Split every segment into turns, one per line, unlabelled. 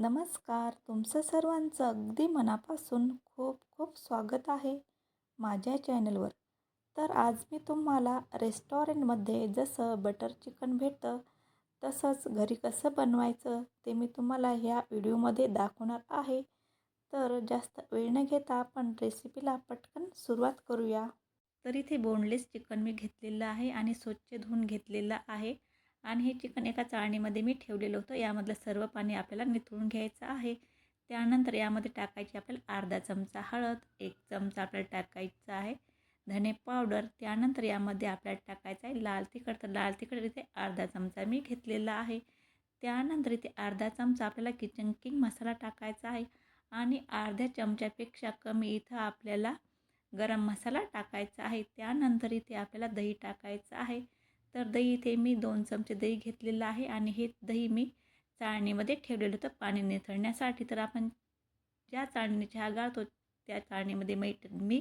नमस्कार. तुमचं सर्वांचं अगदी मनापासून खूप खूप स्वागत आहे माझ्या चॅनलवर. तर आज मी तुम्हाला रेस्टॉरंटमध्ये जसं बटर चिकन भेटतं तसंच घरी कसं बनवायचं ते मी तुम्हाला ह्या व्हिडिओमध्ये दाखवणार आहे. तर जास्त वेळ न घेता आपण रेसिपीला पटकन सुरुवात करूया. तर इथे बोनलेस चिकन मी घेतलेलं आहे आणि स्वच्छ धुवून घेतलेलं आहे. आणि हे चिकन एका चाळणीमध्ये मी ठेवलेलं होतं. यामधलं सर्व पाणी आपल्याला निथळून घ्यायचं आहे. त्यानंतर यामध्ये टाकायची आपल्याला अर्धा चमचा हळद एक चमचा आपल्याला टाकायचा आहे धने पावडर. त्यानंतर यामध्ये आपल्याला टाकायचं आहे लाल तिखट. तर लाल तिखट इथे अर्धा चमचा मी घेतलेला आहे. त्यानंतर इथे अर्धा चमचा आपल्याला किचन किंग मसाला टाकायचा आहे. आणि अर्ध्या चमच्यापेक्षा कमी इथं आपल्याला गरम मसाला टाकायचा आहे. त्यानंतर इथे आपल्याला दही टाकायचं आहे. तर दही इथे मी दोन चमचे दही घेतलेलं आहे आणि हे दही मी चाळणीमध्ये ठेवलेलं होतं पाणी निथळण्यासाठी तर आपण ज्या चाळणीने चहा गाळतो त्या चाळणीमध्ये मी मी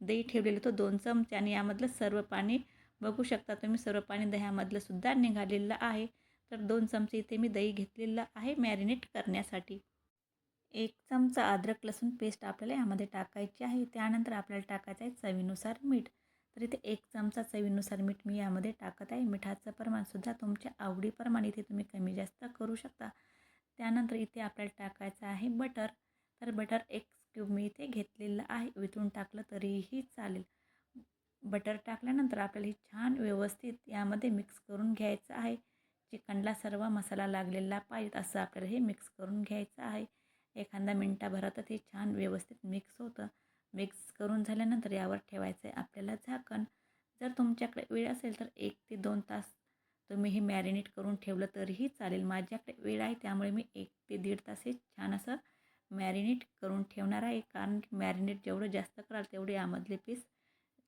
दही ठेवलेलं होतं दोन चमचे आणि यामधलं सर्व पाणी बघू शकता तुम्ही सर्व पाणी दह्यामधलं सुद्धा निघालेलं आहे. तर दोन चमचे इथे मी दही घेतलेलं आहे मॅरिनेट करण्यासाठी. एक चमचा अद्रक लसूण पेस्ट आपल्याला यामध्ये टाकायची आहे. त्यानंतर आपल्याला टाकायचं आहे चवीनुसार मीठ. तर इथे एक चमचा चवीनुसार मीठ मी यामध्ये टाकत आहे. मिठाचं प्रमाणसुद्धा तुमच्या आवडीप्रमाणे इथे तुम्ही कमी जास्त करू शकता. त्यानंतर इथे आपल्याला टाकायचं आहे बटर. तर बटर एक क्यूब मी इथे घेतलेलं आहे. वितळून टाकलं तरीही चालेल. बटर टाकल्यानंतर आपल्याला हे छान व्यवस्थित यामध्ये मिक्स करून घ्यायचं आहे. चिकनला सर्व मसाला लागलेला पाहिजे असं आपल्याला हे मिक्स करून घ्यायचं आहे. एखादा मिनटाभरातच हे छान व्यवस्थित मिक्स होतं. मिक्स करून झाल्यानंतर यावर ठेवायचं आहे आपल्याला झाकण जर तुमच्याकडे वेळ असेल तर एक ते दोन तास तुम्ही हे मॅरिनेट करून ठेवलं तरीही चालेल. माझ्याकडे वेळ आहे त्यामुळे मी एक ते दीड तास हे छान असं मॅरिनेट करून ठेवणार आहे. कारण की मॅरिनेट जेवढं जास्त कराल तेवढे यामधले पीस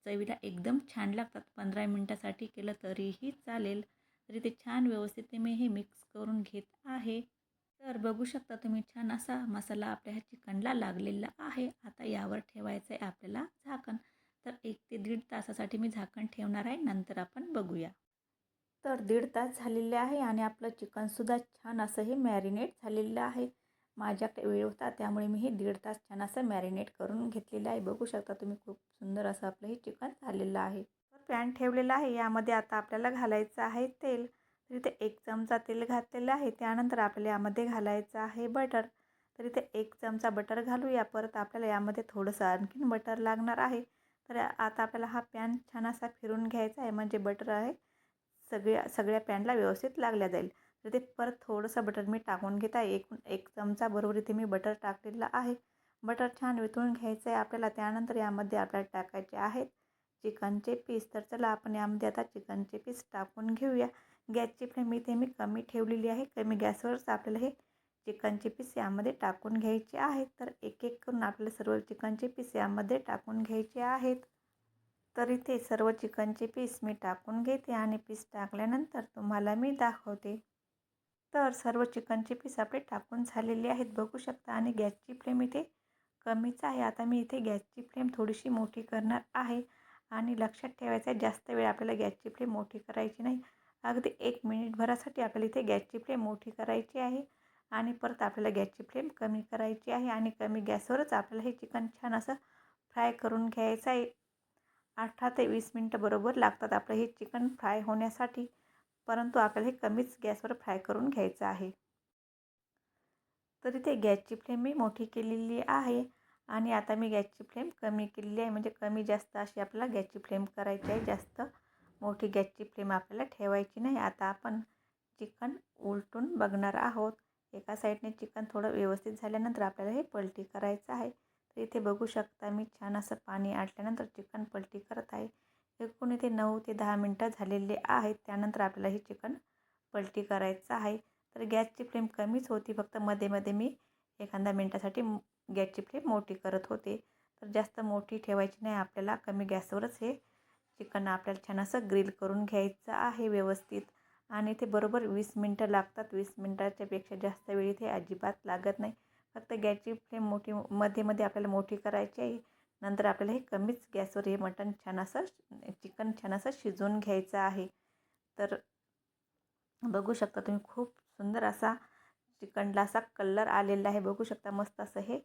चवीला एकदम छान लागतात. पंधरा मिनटासाठी केलं तरीही चालेल. तरी ते छान व्यवस्थित मी हे मिक्स करून घेत आहे. तर बघू शकता तुम्ही छान असा मसाला आपल्या ह्या चिकनला लागलेला आहे. आता यावर ठेवायचं आहे आपल्याला झाकण. तर एक ते दीड तासासाठी मी झाकण ठेवणार आहे. नंतर आपण बघूया. तर दीड तास झालेले आहे आणि आपलं चिकनसुद्धा छान असं हे मॅरिनेट झालेलं आहे. माझ्याकडे वेळ होता त्यामुळे मी हे दीड तास छान असं मॅरिनेट करून घेतलेलं आहे. बघू शकता तुम्ही खूप सुंदर असं आपलं हे चिकन झालेलं आहे. तर पॅन ठेवलेलं आहे. यामध्ये आता आपल्याला घालायचं आहे तेल. तर इथे एक चमचा तेल घातलेलं आहे. त्यानंतर आपल्याला यामध्ये घालायचं आहे बटर. तर इथे एक चमचा बटर घालूया. परत आपल्याला यामध्ये थोडंसं आणखीन बटर लागणार आहे. तर आता आपल्याला हा पॅन छान असा फिरून घ्यायचा आहे. म्हणजे बटर आहे सगळ्या सगळ्या पॅनला व्यवस्थित लागल्या जाईल. तर ते परत थोडंसं बटर मी टाकून घेत आहे. एकूण एक चमचा बरोबर इथे मी बटर टाकलेलं आहे. बटर छान वितळून घ्यायचं आहे आपल्याला. त्यानंतर यामध्ये आपल्याला टाकायचे आहेत चिकनचे पीस. तर चला आपण यामध्ये आता चिकनचे पीस टाकून घेऊया. गॅसची फ्लेम इथे मी कमी ठेवलेली आहे. कमी गॅसवरच आपल्याला हे चिकनचे पीस यामध्ये टाकून घ्यायचे आहेत. तर एक एक करून आपल्याला सर्व चिकनचे पीस यामध्ये टाकून घ्यायचे आहेत. तर इथे सर्व चिकनचे पीस मी टाकून घेते आणि पीस टाकल्यानंतर तुम्हाला मी दाखवते. तर सर्व चिकनचे पीस आपले टाकून झालेले आहेत. बघू शकता आणि गॅसची फ्लेम इथे कमीच आहे. आता मी इथे गॅसची फ्लेम थोडीशी मोठी करणार आहे. आणि लक्षात ठेवायचं आहे जास्त वेळ आपल्याला गॅसची फ्लेम मोठी करायची नाही. अगदी एक मिनिटभरासाठी आपल्याला इथे गॅसची फ्लेम मोठी करायची आहे आणि परत आपल्याला गॅसची फ्लेम कमी करायची आहे आणि कमी गॅसवरच आपल्याला हे चिकन छान असं फ्राय करून घ्यायचं आहे. अठरा ते वीस मिनटं बरोबर लागतात आपलं हे चिकन फ्राय होण्यासाठी परंतु आपल्याला हे कमीच गॅसवर फ्राय करून घ्यायचं आहे. तर इथे गॅसची फ्लेम मी मोठी केलेली आहे आणि आता मी गॅसची फ्लेम कमी केलेली आहे. म्हणजे कमी जास्त अशी आपल्याला गॅसची फ्लेम करायची आहे जास्त. मोठी गॅसची फ्लेम आपल्याला ठेवायची नाही. आता आपण चिकन उलटून बघणार आहोत. एका साईडने चिकन थोडं व्यवस्थित झाल्यानंतर आपल्याला हे पलटी करायचं आहे. तर इथे बघू शकता मी छान असं पाणी आटल्यानंतर चिकन पलटी करत आहे. एकूण इथे नऊ ते दहा मिनटं झालेले आहेत. त्यानंतर आपल्याला हे चिकन पलटी करायचं आहे. तर गॅसची फ्लेम कमीच होती. फक्त मध्ये मध्ये मी एखाद्या मिनटासाठी गॅसची फ्लेम मोठी करत होते. तर जास्त मोठी ठेवायची नाही. आपल्याला कमी गॅसवरच हे चिकन आपल्याला छान असं ग्रिल करून घ्यायचं आहे व्यवस्थित. आणि इथे बरोबर वीस मिनटं लागतात. वीस मिनटाच्यापेक्षा जास्त वेळ इथे अजिबात लागत नाही. फक्त गॅसची फ्लेम मोठी मध्ये मध्ये आपल्याला मोठी करायची आहे. नंतर आपल्याला हे कमीच गॅसवर हे मटण छान असं चिकन छान असं शिजवून घ्यायचं आहे. तर बघू शकता तुम्ही खूप सुंदर असा चिकनला असा कलर आलेला आहे. बघू शकता मस्त असं हे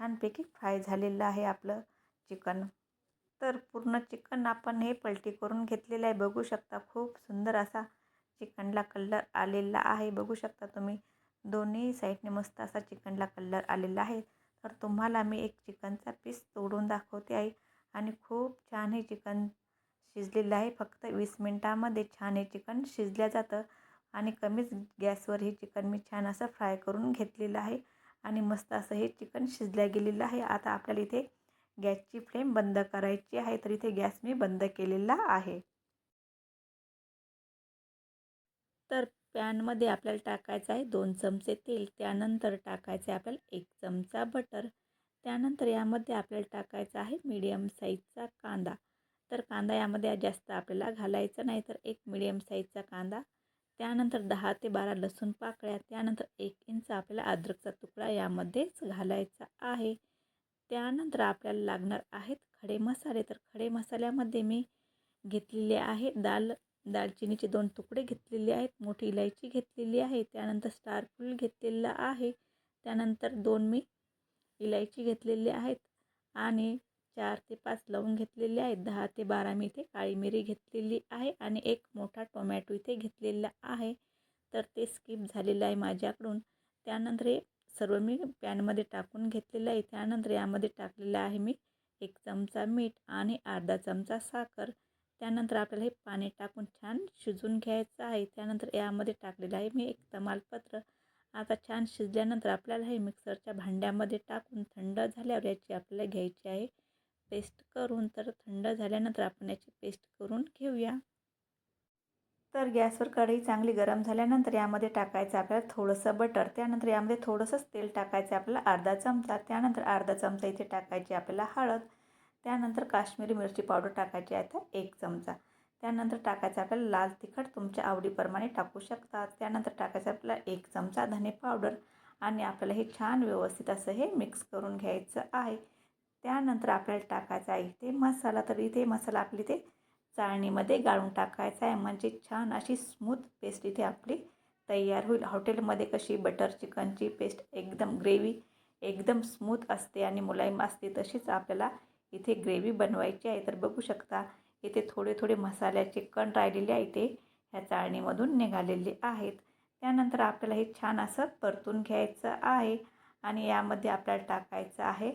छानपैकी फ्राय झालेलं आहे आपलं चिकन. तर पूर्ण चिकन आपण हे पलटी करून घेतलेलं आहे. बघू शकता खूप सुंदर असा चिकनला कलर आलेला आहे. बघू शकता तुम्ही दोन्ही साईडने मस्त असा चिकनला कलर आलेला आहे. तर तुम्हाला मी एक चिकनचा पीस तोडून दाखवते आहे आणि खूप छान हे चिकन शिजलेलं आहे. फक्त वीस मिनटामध्ये छान हे चिकन शिजल्या जातं. आणि कमीच गॅसवर हे चिकन मी छान असं फ्राय करून घेतलेलं आहे. आणि मस्त असं हे चिकन शिजल्या गेलेलं आहे. आता आपल्याला इथे गॅसची फ्लेम बंद करायची आहे तर इथे गॅस मी बंद केलेला आहे. तर पॅनमध्ये आपल्याला टाकायचं आहे दोन चमचे तेल त्यानंतर टाकायचं आहे आपल्याला एक चमचा बटर त्यानंतर यामध्ये आपल्याला टाकायचा आहे मीडियम साईजचा कांदा. तर कांदा यामध्ये जास्त आपल्याला घालायचा नाही तर एक मीडियम साईजचा कांदा त्यानंतर दहा ते बारा लसूण पाकळ्या त्यानंतर एक इंच आपल्याला अद्रकचा तुकडा यामध्येच घालायचा आहे. त्यानंतर आपल्याला लागणार आहेत खडे मसाले. तर खडे मसाल्यामध्ये मी घेतलेले आहे दाल दालचिनीचे दोन तुकडे घेतलेले आहेत मोठी इलायची घेतलेली आहे त्यानंतर स्टार फूल आहे त्यानंतर दोन मी इलायची घेतलेली आहेत आणि चार ते पाच लवंग घेतलेले आहेत दहा ते बारा मी इथे काळी मिरी घेतलेली आहे आणि एक मोठा टोमॅटो इथे घेतलेला आहे. तर ते स्किप झालेलं आहे माझ्याकडून. त्यानंतर हे सर्व मी पॅनमध्ये टाकून घेतलेलं आहे. त्यानंतर यामध्ये टाकलेलं आहे मी एक चमचा मीठ आणि अर्धा चमचा साखर. त्यानंतर आपल्याला हे पाणी टाकून छान शिजून घ्यायचं आहे. त्यानंतर यामध्ये टाकलेलं आहे मी एक तमालपत्र. आता छान शिजल्यानंतर आपल्याला हे मिक्सरच्या भांड्यामध्ये टाकून थंड झाल्यावर याची आपल्याला घ्यायची आहे. पेस्ट करून तर थंड झाल्यानंतर आपण याची पेस्ट करून घेऊया. तर गॅसवर कढई चांगली गरम झाल्यानंतर यामध्ये टाकायचं आपल्याला थोडंसं बटर त्यानंतर यामध्ये थोडंसंच तेल टाकायचं आपल्याला अर्धा चमचा त्यानंतर अर्धा चमचा इथे टाकायची आपल्याला हळद त्यानंतर काश्मीरी मिरची पावडर टाकायची आहे तर एक चमचा त्यानंतर टाकायचं आपल्याला लाल तिखट तुमच्या आवडीप्रमाणे टाकू शकता त्यानंतर टाकायचं आपल्याला एक चमचा धने पावडर आणि आपल्याला हे छान व्यवस्थित असं हे मिक्स करून घ्यायचं आहे त्यानंतर आपल्याला टाकायचा आहे इथे मसाला तर इथे मसाला आपली ते चाळणीमध्ये गाळून टाकायचा आहे. म्हणजे छान अशी स्मूथ पेस्ट इथे आपली तयार होईल. हॉटेलमध्ये कशी बटर चिकनची पेस्ट एकदम ग्रेव्ही एकदम स्मूथ असते आणि मुलायम असते तशीच आपल्याला इथे ग्रेव्ही बनवायची आहे. तर बघू शकता इथे थोडे थोडे मसाल्याचे कण राहिलेले आहे ते ह्या चाळणीमधून निघालेले आहेत. त्यानंतर आपल्याला हे छान असं परतून घ्यायचं आहे आणि यामध्ये आपल्याला टाकायचं आहे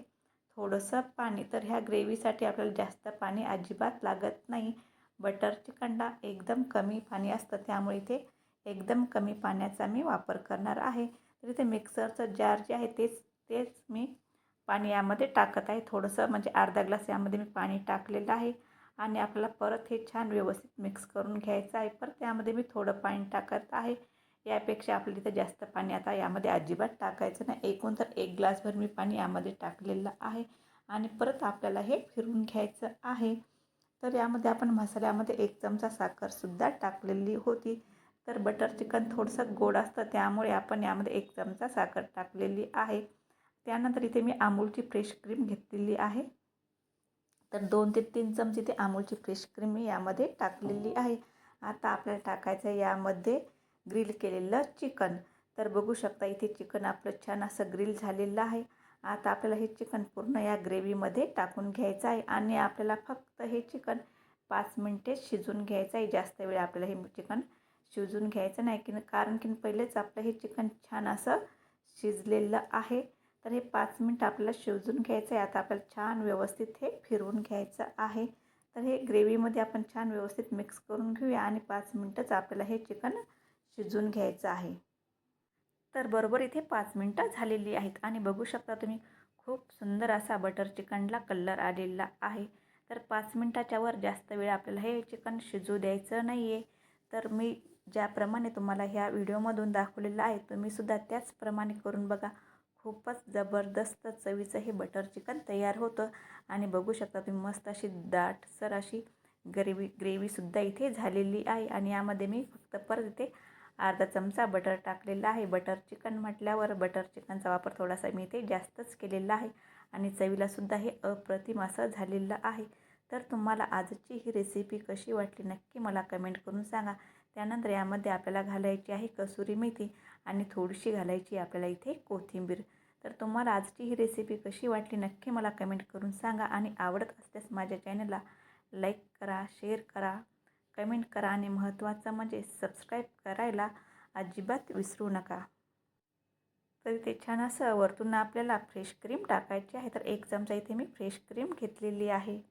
थोडंसं पाणी. तर ह्या ग्रेव्हीसाठी आपल्याला जास्त पाणी अजिबात लागत नाही. बटरची कंडा एकदम कमी पाणी असतं त्यामुळे इथे एकदम कमी पाण्याचा मी वापर करणार आहे. तर इथे मिक्सरचं जार जे आहे तेच तेच मी पाणी यामध्ये टाकत आहे. थोडंसं म्हणजे अर्धा ग्लास यामध्ये मी पाणी टाकलेलं आहे आणि आपल्याला परत हे छान व्यवस्थित मिक्स करून घ्यायचं आहे. परत त्यामध्ये मी थोडं पाणी टाकत आहे. यापेक्षा आपल्याला इथं जास्त पाणी आता यामध्ये अजिबात टाकायचं नाही. एकूण तर एक ग्लासभर मी पाणी यामध्ये टाकलेलं आहे आणि परत आपल्याला हे फिरून घ्यायचं आहे. तर यामध्ये आपण मसाल्यामध्ये एक चमचा साखरसुद्धा टाकलेली होती. तर बटर चिकन थोडंसं गोड असतं त्यामुळे आपण यामध्ये एक चमचा साखर टाकलेली आहे. त्यानंतर इथे मी अमूलची फ्रेश क्रीम घेतलेली आहे. तर दोन ते तीन चमचे ते अमूलची फ्रेश क्रीम मी यामध्ये टाकलेली आहे. आता आपल्याला टाकायचं आहे यामध्ये ग्रिल केलेलं चिकन तर बघू शकता इथे चिकन आपलं छान असं ग्रिल झालेलं आहे. आता आपल्याला हे चिकन पूर्ण या ग्रेव्हीमध्ये टाकून घ्यायचं आहे आणि आपल्याला फक्त हे चिकन पाच मिनटे शिजून घ्यायचं आहे. जास्त वेळ आपल्याला हे चिकन शिजून घ्यायचं नाही की कारण की पहिलेच आपलं हे चिकन छान असं शिजलेलं आहे. तर हे पाच मिनटं आपल्याला शिजून घ्यायचं आहे. आता आपल्याला छान व्यवस्थित हे फिरवून घ्यायचं आहे. तर हे ग्रेव्हीमध्ये आपण छान व्यवस्थित मिक्स करून घेऊया आणि पाच मिनटंच आपल्याला हे चिकन शिजून घ्यायचं आहे. तर बरोबर इथे पाच मिनटं झालेली आहेत. आणि बघू शकता तुम्ही खूप सुंदर असा बटर चिकनला कलर आलेला आहे. तर पाच मिनटाच्या वर जास्त वेळ आपल्याला हे चिकन शिजू द्यायचं नाही आहे तर मी ज्याप्रमाणे तुम्हाला ह्या व्हिडिओमधून दाखवलेलं आहे तुम्हीसुद्धा त्याचप्रमाणे करून बघा. खूपच जबरदस्त चवीचं हे बटर चिकन तयार होतं. आणि बघू शकता तुम्ही मस्त अशी दाटसर अशी ग्रेवी ग्रेव्हीसुद्धा इथे झालेली आहे. आणि यामध्ये मी फक्त परत इथे अर्धा चमचा बटर टाकलेला आहे. बटर चिकन म्हटल्यावर बटर चिकनचा वापर थोडासा मी इथे जास्तच केलेला आहे आणि चवीलासुद्धा हे अप्रतिम असं झालेलं आहे. तर तुम्हाला आजची ही रेसिपी कशी वाटली नक्की मला कमेंट करून सांगा. त्यानंतर यामध्ये आपल्याला घालायची आहे कसुरी मेथी आणि थोडीशी घालायची आपल्याला इथे कोथिंबीर. तर तुम्हाला आजची ही रेसिपी कशी वाटली नक्की मला कमेंट करून सांगा आणि आवडत असल्यास माझ्या चॅनलला लाईक करा शेअर करा. कमेंट करा आणि महत्त्वाचं म्हणजे सबस्क्राईब करायला अजिबात विसरू नका. तर ते छान असं वरतून आपल्याला फ्रेश क्रीम टाकायची आहे. तर एक चमचा इथे मी फ्रेश क्रीम घेतलेली आहे.